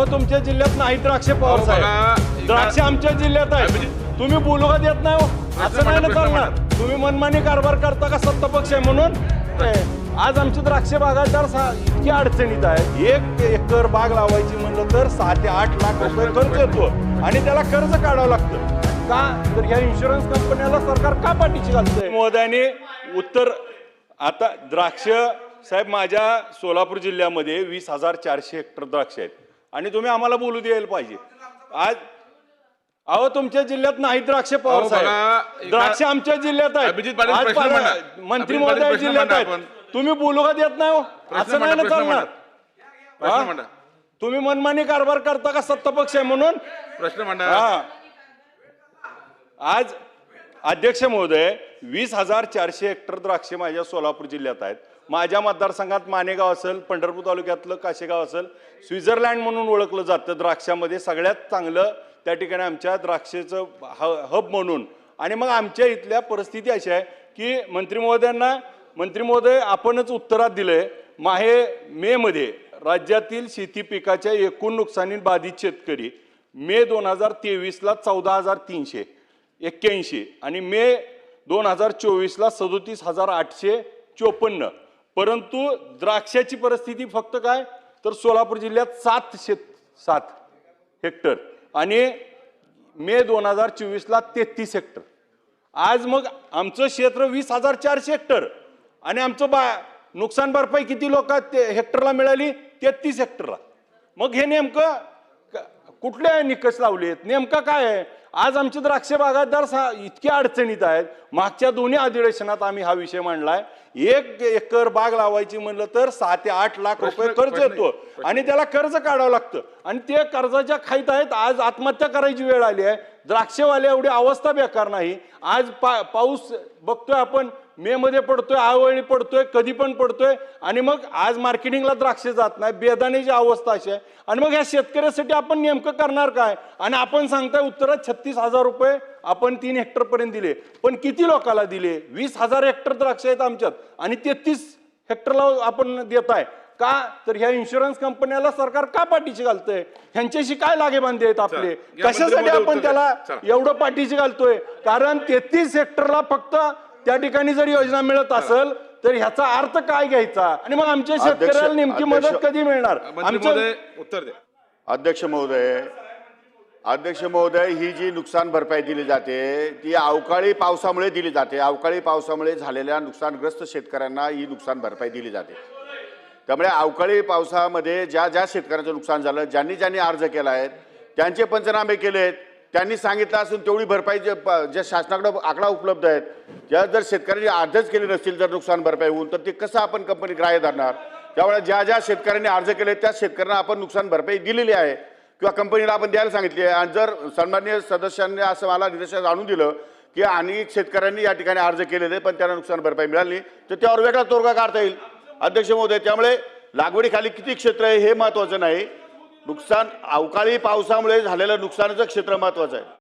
अहो तुमच्या जिल्ह्यात नाही द्राक्ष पवार साहेब. द्राक्ष आमच्या जिल्ह्यात आहे. तुम्ही बोलू का देत नाही हो? असं नाही ना चालणार. तुम्ही मनमानी कारभार करता का सत्ता पक्ष आहे म्हणून? आज आमचे द्राक्ष बागायतदार सा- इतकी अडचणीत आहे. एक एकर बाग लावायची म्हणलं तर सहा ते आठ लाख रुपये खर्च येतो. आणि त्याला कर्ज काढावं लागतं. का? तर ह्या इन्शुरन्स कंपन्याला सरकार का पाठीशी घालतंय? मोदयाने उत्तर आता द्राक्ष साहेब माझ्या सोलापूर जिल्ह्यामध्ये वीस हजार चारशे हेक्टर द्राक्ष आहेत. आणि तुम्ही आम्हाला बोलू द्यायला पाहिजे. आज अहो तुमच्या जिल्ह्यात नाही द्राक्ष पवार अहो, साहेब द्राक्ष आमच्या जिल्ह्यात अभिजित पाटील आहेत आज प्रश्न पाला- मांडा. मंत्री अभिजित पाटील महोदय प्रश्न जिल्ह्यात मांडा आहेत. आपण. तुम्ही बोलू का देत नाही हो? प्रश्न असं नाही मांडा, ना प्रश्न चालणार. मांडा. प्रश्न हा? मांडा. तुम्ही मनमानी कारभार करता का सत्ता पक्ष आहे म्हणून? प्रश्न मांडा. हा. आज अध्यक्ष महोदय वीस हजार चारशे हेक्टर द्राक्षे माझ्या सोलापूर जिल्ह्यात आहेत. माझ्या मतदारसंघात मानेगाव असेल पंढरपूर तालुक्यातलं काशेगाव असेल स्वित्झर्लँड म्हणून ओळखलं जातं द्राक्षामध्ये. सगळ्यात चांगलं त्या ठिकाणी आमच्या द्राक्षेचं ह- हब म्हणून. आणि मग आमच्या इथल्या परिस्थिती अशी आहे की मंत्री महोदयांना मंत्री महोदय आपणच उत्तरात दिलं आहे माहे मेमध्ये राज्यातील शेती पिकाच्या एकूण नुकसानी बाधित शेतकरी मे दोन हजार तेवीसला चौदा हजार तीनशे एक्क्याऐंशी आणि मे दोन हजार चोवीसला सदोतीस हजार आठशे चोपन्न. परंतु द्राक्षाची परिस्थिती फक्त काय? तर सोलापूर जिल्ह्यात सात शेत सात हेक्टर आणि मे दोन हजार चोवीसला तेहतीस हेक्टर. आज मग आमचं क्षेत्र वीस हजार चारशे हेक्टर आणि आमचं बा नुकसान भरपाई किती लोक हेक्टरला मिळाली? तेहतीस हेक्टरला. मग हे नेमकं कुठले निकष लावले आहेत नेमका काय आहे? आज आमचे द्राक्ष बागायतदार सा- इतके अडचणीत आहेत. मागच्या दोन्ही अधिवेशनात आम्ही हा विषय मांडलाय. एक एकर बाग लावायची म्हणलं तर सहा ते आठ लाख रुपये प्रश्न- येतो. आणि त्याला कर्ज काढावं लागतं. आणि ते कर्जाच्या खाईत आहेत. आज आत्महत्या करायची वेळ आली आहे. द्राक्षेवाले एवढी अवस्था बेकार नाही. आज पा पाऊस बघतोय आपण. मे मध्ये पडतोय आवळी पडतोय कधी पण पडतोय. आणि मग आज मार्केटिंगला द्राक्ष जात नाही बेदाण्याची अवस्था अशी आहे. आणि मग ह्या शेतकऱ्यासाठी आपण नेमकं करणार काय? आणि आपण सांगताय उत्तरात छत्तीस हजार रुपये आपण तीन हेक्टर पर्यंत दिले. पण किती लोकांना दिले? वीस हजार हेक्टर द्राक्ष आहेत आमच्यात. आणि तेहतीस हेक्टरला आपण देत आहे का? तर ह्या इन्शुरन्स कंपन्याला सरकार का पाठीशी घालतंय? ह्यांच्याशी काय लागेबांधे आहेत आपले? या कशासाठी आपण त्याला. एवढं पाठीशी घालतोय? कारण तेहतीस हेक्टरला फक्त त्या ठिकाणी जर योजना मिळत असेल तर ह्याचा अर्थ काय घ्यायचा? आणि मग आमच्या शेतकऱ्याला नेमकी मदत कधी मिळणार? आमच्या उत्तर द्या. अध्यक्ष महोदय अध्यक्ष महोदय ही जी नुकसान भरपाई दिली जाते ती अवकाळी पावसामुळे दिली जाते. अवकाळी पावसामुळे झालेल्या नुकसानग्रस्त शेतकऱ्यांना ही नुकसान भरपाई दिली जाते. त्यामुळे अवकाळी पावसामध्ये ज्या ज्या शेतकऱ्यांचं नुकसान झालं ज्यांनी ज्यांनी अर्ज केला आहे त्यांचे पंचनामे केलेत. त्यांनी सांगितलं असून तेवढी भरपाई जे प- ज्या शासनाकडं आकडा उपलब्ध आहेत त्या जर शेतकऱ्यांनी अर्जच केले नसतील जर नुकसान भरपाई होऊन तर ते कसं आपण कंपनी ग्राह्य धरणार? त्यामुळे ज्या ज्या शेतकऱ्यांनी अर्ज केले त्या शेतकऱ्यांना आपण नुकसान भरपाई दिलेली आहे. किंवा कंपनीला आपण द्यायला सांगितली आहे. आणि जर सन्मान्य सदस्यांनी असं मला निदर्शनास आणून दिलं की अनेक शेतकऱ्यांनी या ठिकाणी अर्ज केलेले पण त्यांना नुकसान भरपाई मिळाली तर त्यावर वेगळा तोडगा काढता येईल. अध्यक्ष महोदय त्यामुळे लागवडीखाली किती क्षेत्र आहे हे महत्वाचं नाही. नुकसान अवकाळी पावसामुळे झालेलं नुकसानाचं क्षेत्र महत्वाचं आहे.